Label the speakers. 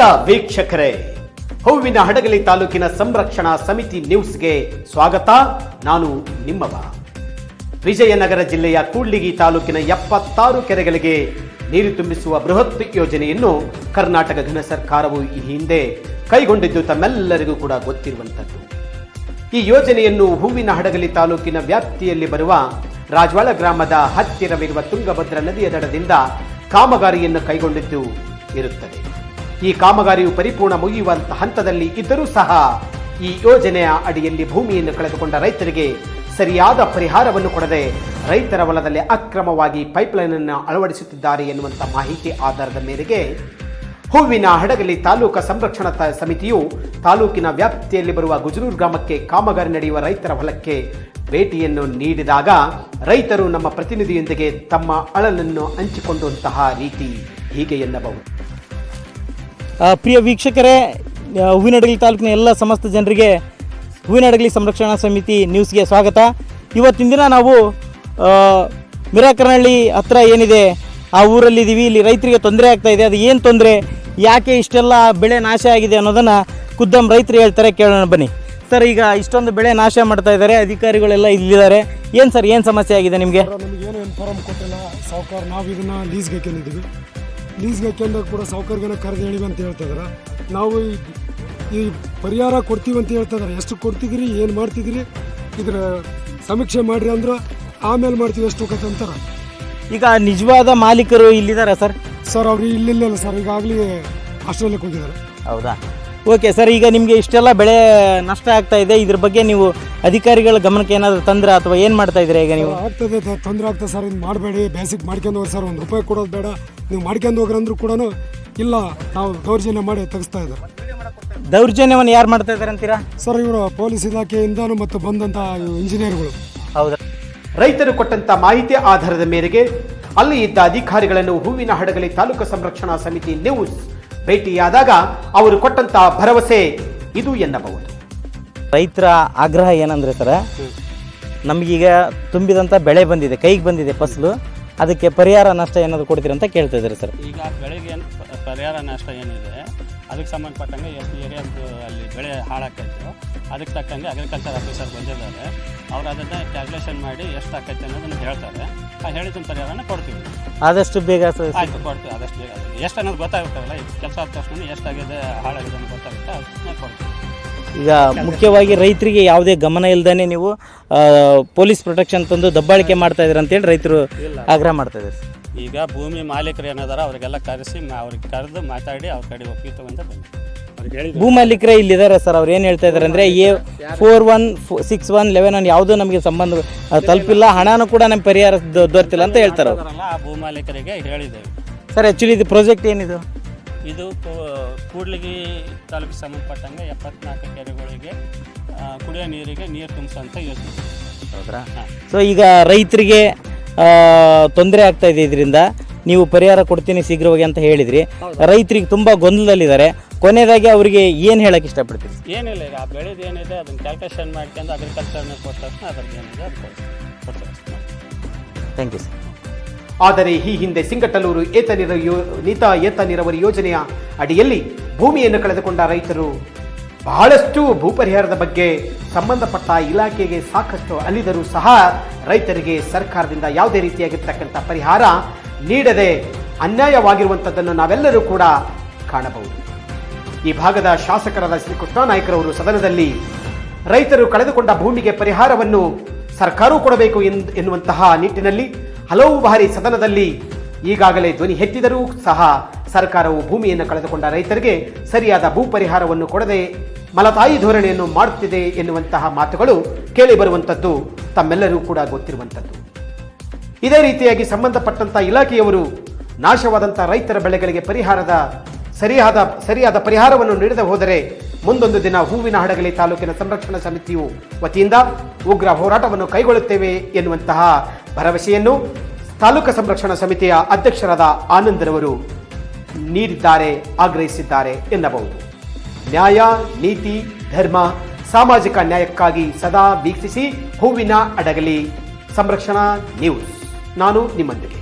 Speaker 1: ವೀಕ್ಷಕರೇ, ಹೂವಿನ ಹಡಗಲಿ ತಾಲೂಕಿನ ಸಂರಕ್ಷಣಾ ಸಮಿತಿ ನ್ಯೂಸ್ಗೆ ಸ್ವಾಗತ. ನಾನು ನಿಮ್ಮವ. ವಿಜಯನಗರ ಜಿಲ್ಲೆಯ ಕೂಡ್ಲಿಗಿ ತಾಲೂಕಿನ ಎಪ್ಪತ್ತಾರು ಕೆರೆಗಳಿಗೆ ನೀರು ತುಂಬಿಸುವ ಬೃಹತ್ ಯೋಜನೆಯನ್ನು ಕರ್ನಾಟಕ ಘನ ಸರ್ಕಾರವು ಈ ಹಿಂದೆ ಕೈಗೊಂಡಿದ್ದು ತಮ್ಮೆಲ್ಲರಿಗೂ ಕೂಡ ಗೊತ್ತಿರುವಂಥದ್ದು. ಈ ಯೋಜನೆಯನ್ನು ಹೂವಿನ ಹಡಗಲಿ ತಾಲೂಕಿನ ವ್ಯಾಪ್ತಿಯಲ್ಲಿ ಬರುವ ರಾಜವಾಳ ಗ್ರಾಮದ ಹತ್ತಿರವಿರುವ ತುಂಗಭದ್ರಾ ನದಿಯ ದಡದಿಂದ ಕಾಮಗಾರಿಯನ್ನು ಕೈಗೊಂಡಿದ್ದು ಇರುತ್ತದೆ. ಈ ಕಾಮಗಾರಿಯು ಪರಿಪೂರ್ಣ ಮುಗಿಯುವಂತ ಹಂತದಲ್ಲಿ ಇದ್ದರೂ ಸಹ ಈ ಯೋಜನೆಯ ಅಡಿಯಲ್ಲಿ ಭೂಮಿಯನ್ನು ಕಳೆದುಕೊಂಡ ರೈತರಿಗೆ ಸರಿಯಾದ ಪರಿಹಾರವನ್ನು ಕೊಡದೆ ರೈತರ ಹೊಲದಲ್ಲಿ ಅಕ್ರಮವಾಗಿ ಪೈಪ್ಲೈನ್ ಅನ್ನು ಅಳವಡಿಸುತ್ತಿದ್ದಾರೆ ಎನ್ನುವಂಥ ಮಾಹಿತಿ ಆಧಾರದ ಮೇರೆಗೆ ಹೂವಿನ ಹಡಗಲಿ ತಾಲೂಕು ಸಂರಕ್ಷಣಾ ಸಮಿತಿಯು ತಾಲೂಕಿನ ವ್ಯಾಪ್ತಿಯಲ್ಲಿ ಬರುವ ಗುಜರೂರು ಗ್ರಾಮಕ್ಕೆ ಕಾಮಗಾರಿ ನಡೆಯುವ ರೈತರ ಹೊಲಕ್ಕೆ ಭೇಟಿಯನ್ನು ನೀಡಿದಾಗ ರೈತರು ನಮ್ಮ ಪ್ರತಿನಿಧಿಯೊಂದಿಗೆ ತಮ್ಮ ಅಳಲನ್ನು ಹಂಚಿಕೊಂಡಂತಹ ರೀತಿ ಹೀಗೆ ಎನ್ನಬಹುದು.
Speaker 2: ಪ್ರಿಯ ವೀಕ್ಷಕರೇ ಹೂವಿನಡಗಲಿ ತಾಲೂಕಿನ ಎಲ್ಲ ಸಮಸ್ತ ಜನರಿಗೆ ಹೂವಿನಡಗಲಿ ಸಂರಕ್ಷಣಾ ಸಮಿತಿ ನ್ಯೂಸ್ಗೆ ಸ್ವಾಗತ. ಇವತ್ತಿನ ದಿನ ನಾವು ಮಿರಾಕರ್ನಹಳ್ಳಿ ಹತ್ರ ಏನಿದೆ, ಆ ಊರಲ್ಲಿದ್ದೀವಿ ಇಲ್ಲಿ ರೈತರಿಗೆ ತೊಂದರೆ ಆಗ್ತಾ ಇದೆ. ಅದು ಏನು ತೊಂದರೆ? ಯಾಕೆ ಇಷ್ಟೆಲ್ಲ ಬೆಳೆ ನಾಶ ಆಗಿದೆ ಅನ್ನೋದನ್ನು ಖುದ್ದಮ್ ರೈತರು ಹೇಳ್ತಾರೆ. ಕೇಳೋಣ ಬನ್ನಿ. ಸರ್, ಈಗ ಇಷ್ಟೊಂದು ಬೆಳೆ ನಾಶ ಮಾಡ್ತಾ ಇದ್ದಾರೆ. ಅಧಿಕಾರಿಗಳೆಲ್ಲ ಇಲ್ಲಿದ್ದಾರೆ. ಏನು ಸರ್, ಏನು ಸಮಸ್ಯೆ ಆಗಿದೆ ನಿಮಗೆ?
Speaker 3: ಏನು ಇನ್ಫಾರ್ಮ್ ಕೊಟ್ಟಿಲ್ಲ. ಸಾವುಕಾರ ನಾವು ಇದನ್ನ ಲೀಸ್ಗೆ ಹಾಕೊಂಡಿದ್ದೀವಿ ಲೀಸ್ಗೆ ಹಾಕೊಂಡಾಗ ಕೂಡ ಸೌಕರ್ಯನ ಕರೆದು ಹೇಳಿ ಅಂತ ಹೇಳ್ತಿದಾರೆ ನಾವು ಈ- ಈ ಪರಿಹಾರ ಕೊಡ್ತೀವಿ ಅಂತ ಹೇಳ್ತಾ ಎಷ್ಟು ಕೊಡ್ತಿದ್ದೀರಿ ಏನು ಮಾಡ್ತಿದ್ದೀರಿ ಇದರ ಸಮೀಕ್ಷೆ ಮಾಡ್ರಿ ಅಂದ್ರೆ ಆಮೇಲೆ ಮಾಡ್ತೀವಿ ಎಷ್ಟು ಹೋಗತ್ತೆ ಅಂತಾರೆ
Speaker 2: ಈಗ ನಿಜವಾದ ಮಾಲೀಕರು ಇಲ್ಲಿದ್ದಾರೆ ಸರ್
Speaker 3: ಸರ್ ಅವ್ರು ಇಲ್ಲಿಲ್ಲ ಸರ್ ಈಗಾಗಲೇ ಆಸ್ಟ್ರೇಲಿಯಾಕ್ಕೆ ಹೋಗಿದ್ದಾರೆ
Speaker 2: ಹೌದಾ ಓಕೆ ಸರ್ ಈಗ ನಿಮಗೆ ಇಷ್ಟೆಲ್ಲ ಬೆಳೆ ನಷ್ಟ ಆಗ್ತಾ ಇದೆ. ಇದ್ರ ಬಗ್ಗೆ ನೀವು ಅಧಿಕಾರಿಗಳ ಗಮನಕ್ಕೆ ಏನಾದರೂ ತಂದ್ರೆ ಅಥವಾ ಏನು ಮಾಡ್ತಾ ಇದ್ದೀರಾ ಈಗ ನೀವು?
Speaker 3: ಆಗ್ತದೆ ತೊಂದರೆ ಆಗ್ತದೆ ಸರ್ ಇದು ಮಾಡಬೇಡಿ. ಬೇಸಿಕ್ ಮಾಡ್ಕೊಂಡು ಹೋಗಿ ಸರ್ ಒಂದು ರೂಪಾಯಿ ಕೊಡೋದು ಬೇಡ. ನೀವು ಮಾಡ್ಕೊಂಡು ಹೋಗ್ರಿ ಅಂದ್ರೂ ಕೂಡ ಇಲ್ಲ ನಾವು ದೌರ್ಜನ್ಯ ಮಾಡಿ ತೆಗಿಸ್ತಾ ಇದ್ದಾರೆ.
Speaker 2: ದೌರ್ಜನ್ಯವನ್ನು ಯಾರು ಮಾಡ್ತಾ ಇದ್ದಾರೆ ಅಂತೀರಾ?
Speaker 3: ಸರ್ ಇವರು ಪೊಲೀಸ್ ಇಲಾಖೆಯಿಂದನೂ ಮತ್ತು ಬಂದಂಥ ಇಂಜಿನಿಯರ್ಗಳು.
Speaker 2: ಹೌದಾ?
Speaker 1: ರೈತರು ಕೊಟ್ಟಂತ ಮಾಹಿತಿ ಆಧಾರದ ಮೇರೆಗೆ ಅಲ್ಲಿ ಇದ್ದ ಅಧಿಕಾರಿಗಳನ್ನು ಹೂವಿನ ಹಡಗಲಿ ತಾಲೂಕು ಸಂರಕ್ಷಣಾ ಸಮಿತಿ ನ್ಯೂಸ್ ಭೇಟಿಯಾದಾಗ ಅವರು ಕೊಟ್ಟಂತ ಭರವಸೆ ಇದು ಎನ್ನಬಹುದು.
Speaker 2: ರೈತರ ಆಗ್ರಹ ಏನಂದ್ರೆ ಸರ ನಮಗೀಗ ತುಂಬಿದಂಥ ಬೆಳೆ ಬಂದಿದೆ ಕೈಗೆ ಬಂದಿದೆ ಫಸಲು ಅದಕ್ಕೆ ಪರಿಹಾರ ನಷ್ಟ ಏನಾದರೂ ಕೊಡ್ತೀರಾ ಅಂತ ಕೇಳ್ತಾ ಇದ್ದಾರೆ ಸರ್.
Speaker 4: ಈಗ ಬೆಳೆಗೆ ಏನು ಪರಿಹಾರ ನಷ್ಟ ಏನಿದೆ ಅದಕ್ಕೆ ಸಂಬಂಧಪಟ್ಟಂಗೆ ಎಷ್ಟು ಏರಿಯಾದ್ದು ಅಲ್ಲಿ ಬೆಳೆ ಹಾಳಾಕೈತು ಅದಕ್ಕೆ ತಕ್ಕಂಗೆ ಅಗ್ರಿಕಲ್ಚರ್ ಆಫೀಸರ್ ಬಂದಿದ್ದಾರೆ. ಅವ್ರು ಅದನ್ನು ಕ್ಯಾಲ್ಕುಲೇಷನ್ ಮಾಡಿ ಎಷ್ಟು ಆಕೈತೆ ಅನ್ನೋದನ್ನು ಹೇಳ್ತಾರೆ. ಆ ಹೇಳಿದ ಪರಿಹಾರನ ಕೊಡ್ತೀವಿ.
Speaker 2: ಆದಷ್ಟು ಬೇಗ
Speaker 4: ಆಯಿತು ಕೊಡ್ತೀವಿ ಆದಷ್ಟು ಬೇಗ. ಎಷ್ಟು ಅನ್ನೋದು ಗೊತ್ತಾಗುತ್ತಲ್ಲ ಈ ಕೆಲಸ ಆದ ತಕ್ಷಣ ಎಷ್ಟಾಗಿದೆ ಹಾಳಾಗಿದೆ ಅನ್ನೋದು ಗೊತ್ತಾಗುತ್ತೆ ಅದನ್ನ ಕೊಡ್ತೀವಿ.
Speaker 2: ಈಗ ಮುಖ್ಯವಾಗಿ ರೈತರಿಗೆ ಯಾವುದೇ ಗಮನ ಇಲ್ಲದೇ ನೀವು ಪೊಲೀಸ್ ಪ್ರೊಟೆಕ್ಷನ್ ತಂದು ದಬ್ಬಾಳಿಕೆ ಮಾಡ್ತಾ ಇದ್ದೀರಾ ಅಂತೇಳಿ ರೈತರು ಆಗ್ರಹ ಮಾಡ್ತಾ ಇದ್ದಾರೆ.
Speaker 4: ಈಗ ಭೂಮಿ ಮಾಲೀಕರು ಏನಾದಾರ ಅವರಿಗೆಲ್ಲ ಕರೆಸಿ ಅವ್ರಿಗೆ ಕರೆದು ಮಾತಾಡಿ ಅವ್ರ ಕಡೆ ಒಪ್ಪಿತ್ತು ಅಂತ ಬಂದು ಅವ್ರಿಗೆ ಹೇಳಿದ್ವಿ
Speaker 2: ಭೂ ಮಾಲೀಕರೇ ಇಲ್ಲಿದ್ದಾರೆ ಸರ್ ಅವ್ರು ಏನು ಹೇಳ್ತಾ ಇದ್ದಾರೆ ಅಂದರೆ A four one six one eleven one ಯಾವುದೂ ನಮಗೆ ಸಂಬಂಧ ತಲುಪಿಲ್ಲ ಹಣನೂ ಕೂಡ ನಮ್ಗೆ ಪರಿಹಾರ ದೊರೆತಿಲ್ಲ ಅಂತ ಹೇಳ್ತಾರೆ ಅವರು.
Speaker 4: ಅದರಲ್ಲ ಆ ಭೂ ಮಾಲೀಕರಿಗೆ ಹೇಳಿದ್ದೇವೆ.
Speaker 2: ಸರ್ ಆ್ಯಕ್ಚುಲಿ ಇದು ಪ್ರಾಜೆಕ್ಟ್ ಏನಿದು?
Speaker 4: ಇದು ಕೂಡ್ಲಿಗಿ ತಾಲೂಕಿಗೆ ಸಂಬಂಧಪಟ್ಟಂಗೆ ಎಪ್ಪತ್ನಾಲ್ಕು ಕೆರೆಗಳಿಗೆ ಕುಡಿಯೋ ನೀರಿಗೆ ನೀರು ತುಂಬಿಸೋಂಥ ಯೋಜನೆ.
Speaker 2: ಹೌದ್ರಾ? ಸೊ ಈಗ ರೈತರಿಗೆ ತೊಂದರೆ ಆಗ್ತಾ ಇದೆ ಇದರಿಂದ ನೀವು ಪರಿಹಾರ ಕೊಡ್ತೀನಿ ಶೀಘ್ರವಾಗಿ ಅಂತ ಹೇಳಿದ್ರಿ. ರೈತರಿಗೆ ತುಂಬ ಗೊಂದಲದಲ್ಲಿದ್ದಾರೆ. ಕೊನೆಯದಾಗಿ ಅವರಿಗೆ ಏನು ಹೇಳಕ್ಕೆ ಇಷ್ಟಪಡ್ತೀರಿ?
Speaker 4: ಏನಿಲ್ಲ ಈಗ ಆ ಬೆಳೆದು ಏನಿದೆ ಅದನ್ನ ಕ್ಯಾಲ್ಕುಲೇಷನ್ ಮಾಡ್ಕೊಂಡು ಅಗ್ರಿಕಲ್ಚರ್ನ ಕೊಟ್ಟು ತಕ್ಷಣ ಅದ್ರದ್ದು ಏನಿದೆ ಅದು ಕೊಡ್ತೀವಿ. ಕೊಡ್ತೀವಿ.
Speaker 2: ಥ್ಯಾಂಕ್ ಯು ಸರ್
Speaker 1: ಆದರೆ ಈ ಹಿಂದೆ ಸಿಂಗಟಲೂರು ಏತ ನೀರ ಯೋ ನೀತ ಏತ ನೀರಾವರಿ ಯೋಜನೆಯ ಅಡಿಯಲ್ಲಿ ಭೂಮಿಯನ್ನು ಕಳೆದುಕೊಂಡ ರೈತರು ಬಹಳಷ್ಟು ಭೂ ಪರಿಹಾರದ ಬಗ್ಗೆ ಸಂಬಂಧಪಟ್ಟ ಇಲಾಖೆಗೆ ಸಾಕಷ್ಟು ಅಲ್ಲಿದರೂ ಸಹ ರೈತರಿಗೆ ಸರ್ಕಾರದಿಂದ ಯಾವುದೇ ರೀತಿಯಾಗಿರ್ತಕ್ಕಂಥ ಪರಿಹಾರ ನೀಡದೆ ಅನ್ಯಾಯವಾಗಿರುವಂಥದ್ದನ್ನು ನಾವೆಲ್ಲರೂ ಕೂಡ ಕಾಣಬಹುದು. ಈ ಭಾಗದ ಶಾಸಕರಾದ ಶ್ರೀ ಕೃಷ್ಣಾನಾಯ್ಕರವರು ಸದನದಲ್ಲಿ ರೈತರು ಕಳೆದುಕೊಂಡ ಭೂಮಿಗೆ ಪರಿಹಾರವನ್ನು ಸರ್ಕಾರವೂ ಕೊಡಬೇಕು ಎನ್- ಎನ್ನುವಂತಹ ನಿಟ್ಟಿನಲ್ಲಿ ಹಲವು ಬಾರಿ ಸದನದಲ್ಲಿ ಈಗಾಗಲೇ ಧ್ವನಿ ಎತ್ತಿದರೂ ಸಹ ಸರ್ಕಾರವು ಭೂಮಿಯನ್ನು ಕಳೆದುಕೊಂಡ ರೈತರಿಗೆ ಸರಿಯಾದ ಭೂ ಪರಿಹಾರವನ್ನು ಕೊಡದೆ ಮಲತಾಯಿ ಧೋರಣೆಯನ್ನು ಮಾಡುತ್ತಿದೆ ಎನ್ನುವಂತಹ ಮಾತುಗಳು ಕೇಳಿಬರುವಂಥದ್ದು ತಮ್ಮೆಲ್ಲರೂ ಕೂಡ ಗೊತ್ತಿರುವಂಥದ್ದು ಇದೇ ರೀತಿಯಾಗಿ ಸಂಬಂಧಪಟ್ಟಂಥ ಇಲಾಖೆಯವರು ನಾಶವಾದಂಥ ರೈತರ ಬೆಳೆಗಳಿಗೆ ಪರಿಹಾರದ ಸರಿಯಾದ ಸರಿಯಾದ ಪರಿಹಾರವನ್ನು ನೀಡದೆ ಹೋದರೆ ಮುಂದೊಂದು ದಿನ ಹೂವಿನ ಹಡಗಲಿ ತಾಲೂಕಿನ ಸಂರಕ್ಷಣಾ ಸಮಿತಿಯು ವತಿಯಿಂದ ಉಗ್ರ ಹೋರಾಟವನ್ನು ಕೈಗೊಳ್ಳುತ್ತೇವೆ ಎನ್ನುವಂತಹ ಭರವಸೆಯನ್ನು ತಾಲೂಕು ಸಂರಕ್ಷಣಾ ಸಮಿತಿಯ ಅಧ್ಯಕ್ಷರಾದ ಆನಂದರವರು ನೀಡಿದ್ದಾರೆ, ಆಗ್ರಹಿಸಿದ್ದಾರೆ ಎನ್ನಬಹುದು. ನ್ಯಾಯ, ನೀತಿ, ಧರ್ಮ, ಸಾಮಾಜಿಕ ನ್ಯಾಯಕ್ಕಾಗಿ ಸದಾ ವೀಕ್ಷಿಸಿ ಹೂವಿನ ಅಡಗಲಿ ಸಂರಕ್ಷಣಾ ನ್ಯೂಸ್. ನಾನು ನಿಮ್ಮೊಂದಿಗೆ.